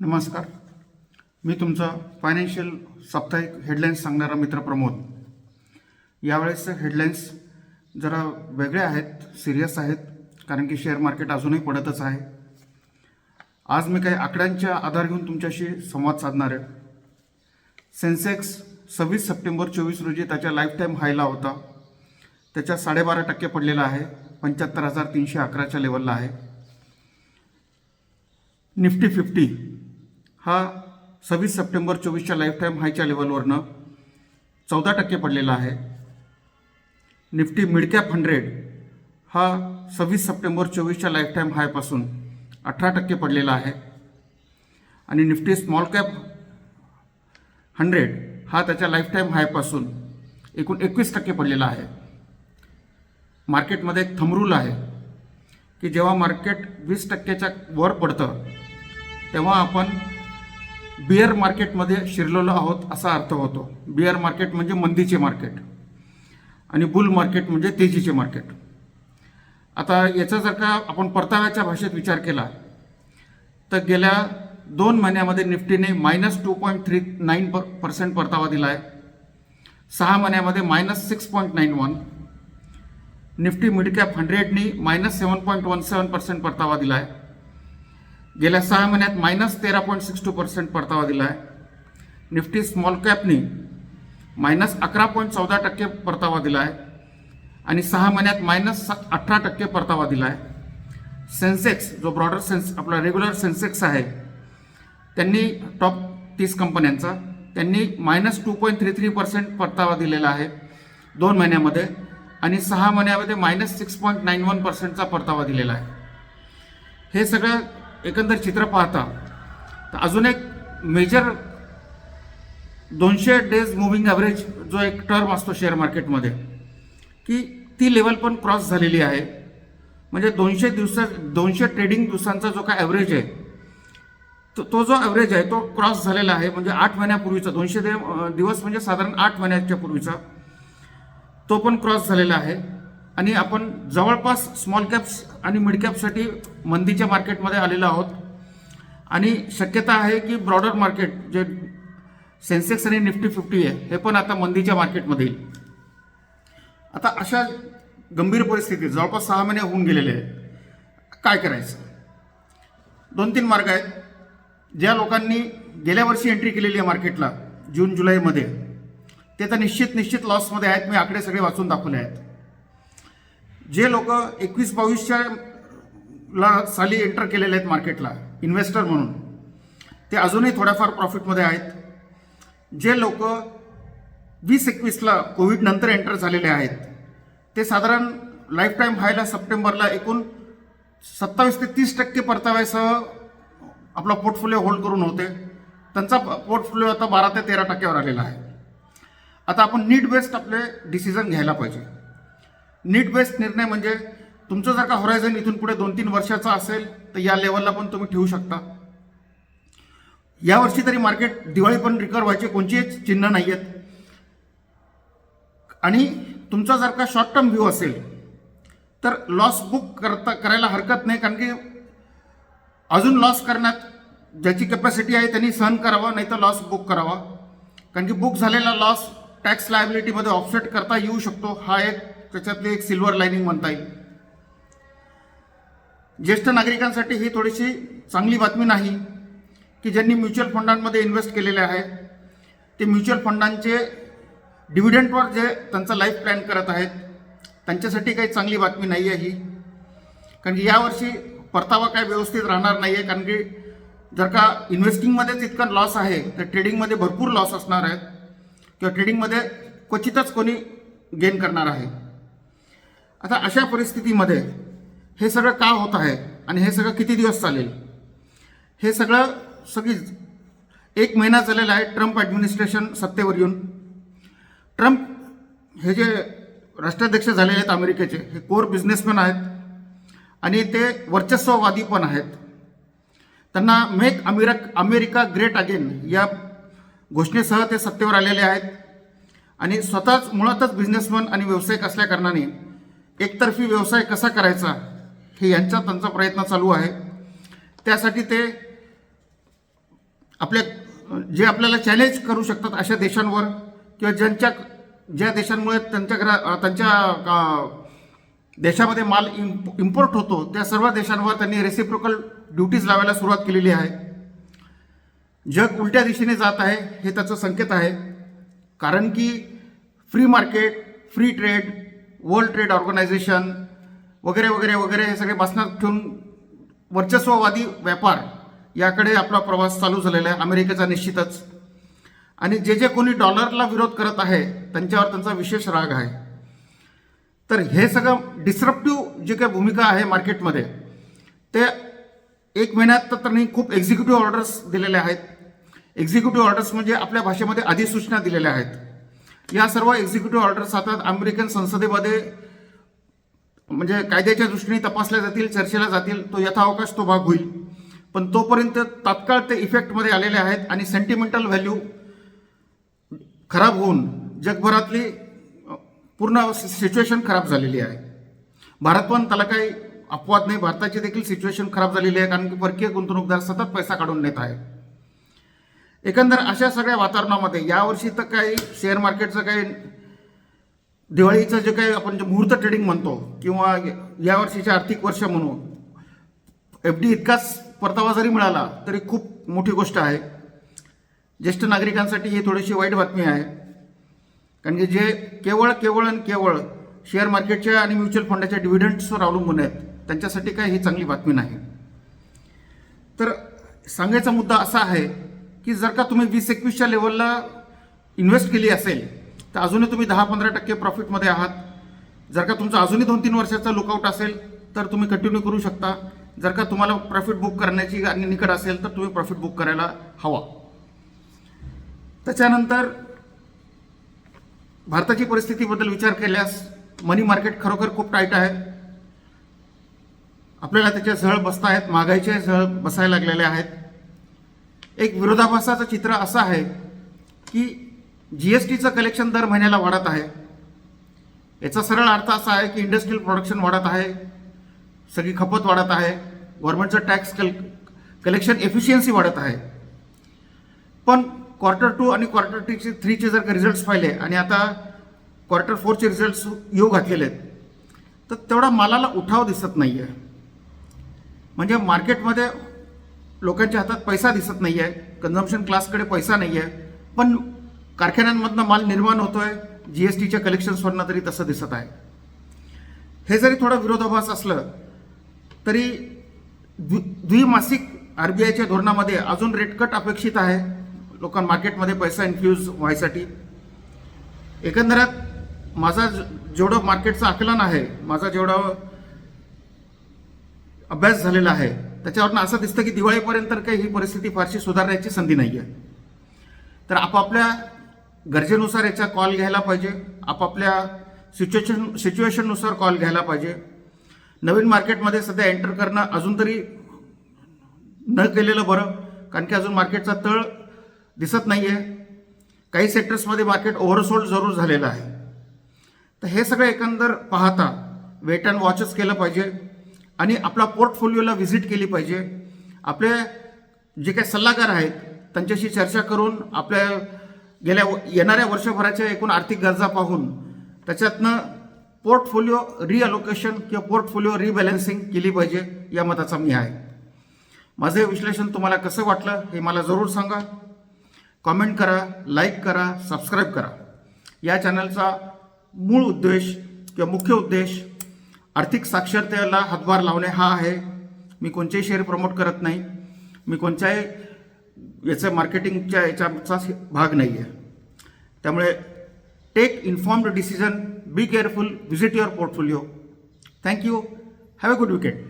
नमस्कार. मी तुमचा फायनान्शियल साप्ताहिक हेडलाईन्स सांगणारा मित्र प्रमोद. यावेळेसचे हेडलाईन्स जरा वेगळे आहेत सिरियस आहेत कारण की शेअर मार्केट अजूनही पडतच आहे. आज मी काही आकड्यांच्या आधार घेऊन तुमच्याशी संवाद साधणार आहे. सेन्सेक्स सव्वीस सप्टेंबर चोवीस रोजी त्याच्या लाईफ टाईम हायला होता. त्याच्या साडेबारा टक्के पडलेला आहे पंच्याहत्तर हजार तीनशे अकराच्या लेवलला आहे. निफ्टी फिफ्टी हा सव्वीस सप्टेंबर चोवीसच्या लाईफ टाईम हायच्या लेवलवरनं चौदा टक्के पडलेला आहे. निफ्टी मिडकॅप हंड्रेड हा सव्वीस सप्टेंबर चोवीसच्या लाईफ टाईम हायपासून अठरा टक्के पडलेला आहे. आणि निफ्टी स्मॉल कॅप हंड्रेड हा त्याच्या लाईफ टाईम हायपासून एकूण एकवीस टक्के पडलेला आहे. मार्केटमध्ये एक थमरूल आहे की जेव्हा मार्केट वीस टक्क्याच्या वर पडतं तेव्हा आपण बिअर मार्केटमध्ये शिरलेलो आहोत असा अर्थ होतो. बिअर मार्केट म्हणजे मंदीचे मार्केट आणि बुल मार्केट म्हणजे तेजीचे मार्केट. आता याचा जर का आपण परताव्याच्या भाषेत विचार केला तर गेल्या दोन महिन्यामध्ये निफ्टीने minus two point three nine per percent परतावा दिला आहे. सहा महिन्यामध्ये minus six point nine one Nifty mid cap हंड्रेडनी minus seven point one seven percent परतावा दिला आहे. गेल्या सहा महिन्यात मायनस तेरा पॉईंट सिक्स टू पर्सेंट परतावा दिला आहे निफ्टी स्मॉल कॅपनी मायनस अकरा पॉईंट चौदा टक्के परतावा दिला आहे आणि सहा महिन्यात मायनस अठरा टक्के परतावा दिला आहे सेन्सेक्स जो ब्रॉडर सेन्स आपला रेग्युलर सेन्सेक्स आहे त्यांनी टॉप तीस कंपन्यांचा त्यांनी minus two point three three percent परतावा दिलेला आहे दोन महिन्यामध्ये. आणि सहा महिन्यामध्ये minus six point nine one पर्सेंटचा परतावा दिलेला आहे. हे सगळं एकंदर चित्र पाहता तर अजून एक मेजर दोनशे डेज मुव्हिंग ॲव्हरेज जो एक टर्म असतो शेअर मार्केटमध्ये की ती लेवल पण क्रॉस झालेली आहे. म्हणजे दोनशे दिवसा दोनशे ट्रेडिंग दिवसांचा जो काय ॲव्हरेज आहे तो तो जो ॲव्हरेज आहे तो क्रॉस झालेला आहे. म्हणजे आठ महिन्यापूर्वीचा दोनशे दे दिवस म्हणजे साधारण आठ महिन्याच्या पूर्वीचा तो पण क्रॉस झालेला आहे. आणि आपण जवळपास स्मॉल कॅप्स आणि मिडकॅपसाठी मंदीच्या मार्केटमध्ये आलेलो आहोत. आणि शक्यता आहे की ब्रॉडर मार्केट जे सेन्सेक्स आणि निफ्टी फिफ्टी आहे हे पण आता मंदीच्या मार्केटमध्ये येईल. आता अशा गंभीर परिस्थितीत जवळपास सहा महिने होऊन गेलेले आहेत. काय करायचं? दोन तीन मार्ग आहेत. ज्या लोकांनी गेल्या वर्षी एंट्री केलेली आहे मार्केटला जून जुलैमध्ये ते तर निश्चित निश्चित लॉसमध्ये आहेत. मी आकडे सगळे वाचून दाखवले आहेत. जे लोक एकवीस बावीसच्या ला साली एंटर केलेले आहेत मार्केटला इन्व्हेस्टर म्हणून ते अजूनही थोड्याफार प्रॉफिटमध्ये आहेत. जे लोक वीस एकवीसला कोविडनंतर एंटर झालेले आहेत ते साधारण लाईफ टाईम हायला सप्टेंबरला एकूण सत्तावीस ते तीस टक्के परताव्यासह आपला पोर्टफोलिओ होल्ड करून होते. त्यांचा पोर्टफोलिओ आता बारा ते तेरा टक्क्यावर आलेला आहे. आता आपण नीट बेस्ट आपले डिसिजन घ्यायला पाहिजे. नीट बेस्ड निर्णय म्हणजे तुमचं जर का होरायझन इथून पुढे दोन तीन वर्षाचा असेल तर या लेवलला पण तुम्ही ठेवू शकता. यावर्षी तरी मार्केट दिवाळी पण रिकवर व्हायचे कोणचीच चिन्ह नाही आहेत आणि तुमचा जर का शॉर्ट टर्म व्ह्यू असेल तर लॉस बुक करता करायला हरकत नाही कारण की अजून लॉस करण्यात ज्याची कॅपॅसिटी आहे त्यांनी सहन करावा नाही तर लॉस बुक करावा. कारण की बुक झालेला लॉस टॅक्स लायबिलिटीमध्ये ऑफसेट करता येऊ शकतो हा एक त्याच्यातली एक सिल्वर लाईनिंग म्हणता येईल. ज्येष्ठ नागरिकांसाठी ही थोडीशी चांगली बातमी नाही की ज्यांनी म्युच्युअल फंडांमध्ये इन्व्हेस्ट केलेले आहे ते म्युच्युअल फंडांचे डिव्हिडंटवर जे त्यांचा लाईफ प्लॅन करत आहेत त्यांच्यासाठी काही चांगली बातमी नाही आहे ही. कारण की यावर्षी परतावा काय व्यवस्थित राहणार नाही आहे कारण की जर का इन्व्हेस्टिंगमध्येच इतका लॉस आहे तर ट्रेडिंगमध्ये भरपूर लॉस असणार आहे किंवा ट्रेडिंगमध्ये क्वचितच कोणी गेन करणार आहे. आता अशा परिस्थितीमध्ये हे सगळं का होत आहे आणि हे सगळं किती दिवस चालेल? हे सगळं सगळी एक महिना झालेला आहे ट्रम्प ॲडमिनिस्ट्रेशन सत्तेवर येऊन. ट्रम्प हे जे राष्ट्राध्यक्ष झालेले आहेत अमेरिकेचे हे कोर बिझनेसमॅन आहेत आणि ते वर्चस्ववादी पण आहेत. त्यांना make America America great again या घोषणेसह ते सत्तेवर आलेले आहेत. आणि स्वतःच मुळातच बिझनेसमॅन आणि व्यावसायिक असल्याकारणाने एकतर्फी व्यवसाय कसा करायचा हे यांचा त्यांचा प्रयत्न चालू आहे. त्यासाठी ते आपल्या जे आपल्याला चॅलेंज करू शकतात अशा देशांवर किंवा ज्यांच्या ज्या देशांमुळे त्यांच्या घरा त्यांच्या देशामध्ये माल इम्प इम्पोर्ट होतो त्या सर्व देशांवर त्यांनी रेसिप्रोकल ड्युटीज लावायला सुरुवात केलेली आहे. जग उलट्या दिशेने जात आहे हे त्याचं संकेत आहे. कारण की free market free trade world trade organisation वगैरे वगैरे वगैरे हे सगळे बसण्यात ठेवून वर्चस्ववादी व्यापार याकडे आपला प्रवास चालू झालेला आहे अमेरिकेचा निश्चितच. आणि जे जे कोणी डॉलरला विरोध करत आहे त्यांच्यावर त्यांचा विशेष राग आहे. तर हे सगळं डिसरप्टिव्ह जे काही भूमिका आहे मार्केटमध्ये ते एक महिन्यात तर त्यांनी खूप एक्झिक्युटिव्ह ऑर्डर्स दिलेल्या आहेत. एक्झिक्युटिव्ह ऑर्डर्स म्हणजे आपल्या भाषेमध्ये अधिसूचना दिलेल्या आहेत. या सर्व एक्झिक्युटिव्ह ऑर्डर्स आता अमेरिकन संसदेमध्ये म्हणजे कायद्याच्या दृष्टीने तपासल्या जातील चर्चेला जातील तो यथावकाश तो भाग होईल. पण तोपर्यंत तात्काळ ते इफेक्टमध्ये आलेले आहेत आणि सेंटिमेंटल व्हॅल्यू खराब होऊन जगभरातली पूर्ण सिच्युएशन खराब झालेली आहे. भारत पण त्याला काही अपवाद नाही भारताची देखील सिच्युएशन खराब झालेली आहे कारण की परकीय गुंतवणूकदार सतत पैसा काढून नेत आहे. एकंदर अशा सगळ्या वातावरणामध्ये यावर्षी तर काही शेअर मार्केटचं काही दिवाळीचं जे काही आपण जे मुहूर्त ट्रेडिंग म्हणतो किंवा यावर्षीचे आर्थिक वर्ष म्हणू एफ डी इतकाच परतावा जरी मिळाला तरी खूप मोठी गोष्ट आहे. ज्येष्ठ नागरिकांसाठी ही थोडीशी वाईट बातमी आहे. कारण की जे केवळ केवळ आणि केवळ शेअर मार्केटच्या आणि म्युच्युअल फंडाच्या डिव्हिडंड्सवर अवलंबून आहेत त्यांच्यासाठी काय ही चांगली बातमी नाही. तर सांगायचा मुद्दा असा आहे की जर का तुम्ही वीस एकवीसच्या लेवलला इन्व्हेस्ट केली असेल तर अजूनही तुम्ही दहा पंधरा टक्के प्रॉफिटमध्ये आहात. जर का तुमचं अजूनही दोन तीन वर्षाचा लुकआउट असेल तर तुम्ही कंटिन्यू करू शकता. जर का तुम्हाला प्रॉफिट बुक करण्याची आणि निकड असेल तर तुम्ही प्रॉफिट बुक करायला हवा. त्याच्यानंतर भारताची परिस्थितीबद्दल विचार केल्यास मनी मार्केट खरोखर खूप टाईट आहे. आपल्याला त्याच्या झळ आहेत महागाईचे झळ बसायला लागलेले आहेत. एक विरोधाभासाचं चित्र असं आहे की जी एस टीचं कलेक्शन दर महिन्याला वाढत आहे. याचा सरळ अर्थ असा आहे की इंडस्ट्रियल प्रोडक्शन वाढत आहे सगळी खपत वाढत आहे गव्हर्नमेंटचं टॅक्स कल कलेक्शन एफिशियन्सी वाढत आहे. पण क्वार्टर टू आणि क्वार्टर थ्रीचे थ्रीचे जर रिझल्ट्स पाहिले आणि आता क्वार्टर फोरचे रिझल्ट्स येऊ घातलेले आहेत तर तेवढा मालाला उठाव दिसत नाही आहे म्हणजे मार्केटमध्ये लोकांच्या हातात पैसा दिसत नाही आहे कन्झम्पशन क्लासकडे पैसा नाही आहे पण कारखान्यांमधनं माल निर्माण होतो आहे जी एस टीच्या कलेक्शन्सवरनं तरी तसं दिसत आहे. हे जरी थोडा विरोधाभास असलं तरी द्वि द्विमासिक आर बी आयच्या धोरणामध्ये अजून रेटकट अपेक्षित आहे. लोकां मार्केटमध्ये पैसा इन्फ्यूज व्हायसाठी. एकंदरात माझा ज- जेवढं मार्केटचं आकलन आहे माझा जेवढं अभ्यास झालेला आहे त्याच्यावरनं असं दिसतं की दिवाळीपर्यंत तर काही ही परिस्थिती फारशी सुधारण्याची संधी नाही आहे तर आपापल्या गरजेनुसार याचा कॉल घ्यायला पाहिजे. आपापल्या सिच्युएशन सिच्युएशननुसार कॉल घ्यायला पाहिजे. नवीन मार्केटमध्ये सध्या एंटर करणं अजून तरी न केलेलं बरं कारण की अजून मार्केटचा तळ दिसत नाही आहे काही सेक्टर्समध्ये मार्केट ओव्हरसोल्ड जरूर झालेलं आहे. तर हे सगळं एकंदर पाहता वेट अँड वॉचच केलं पाहिजे. आणि आपला पोर्टफोलिओला व्हिजिट केली पाहिजे. आपले जे काही सल्लागार आहेत त्यांच्याशी चर्चा करून आपल्या गेल्या व- येणाऱ्या वर्षभराच्या एकूण आर्थिक गरजा पाहून त्याच्यातनं पोर्टफोलिओ रिअलोकेशन किंवा पोर्टफोलिओ रिबॅलन्सिंग केली पाहिजे या मताचा मी आहे. माझं हे विश्लेषण तुम्हाला कसं वाटलं हे मला जरूर सांगा. कॉमेंट करा लाईक करा सबस्क्राईब करा. या चॅनलचा मूळ उद्देश किंवा मुख्य उद्देश आर्थिक साक्षरतेला हातभार लावणे हा आहे. मी कोणतेही शेअर प्रमोट करत नाही. मी कोणत्याही याचं मार्केटिंगच्या याच्याचा भाग नाही आहे त्यामुळे take informed decision be careful visit your portfolio thank you have a good weekend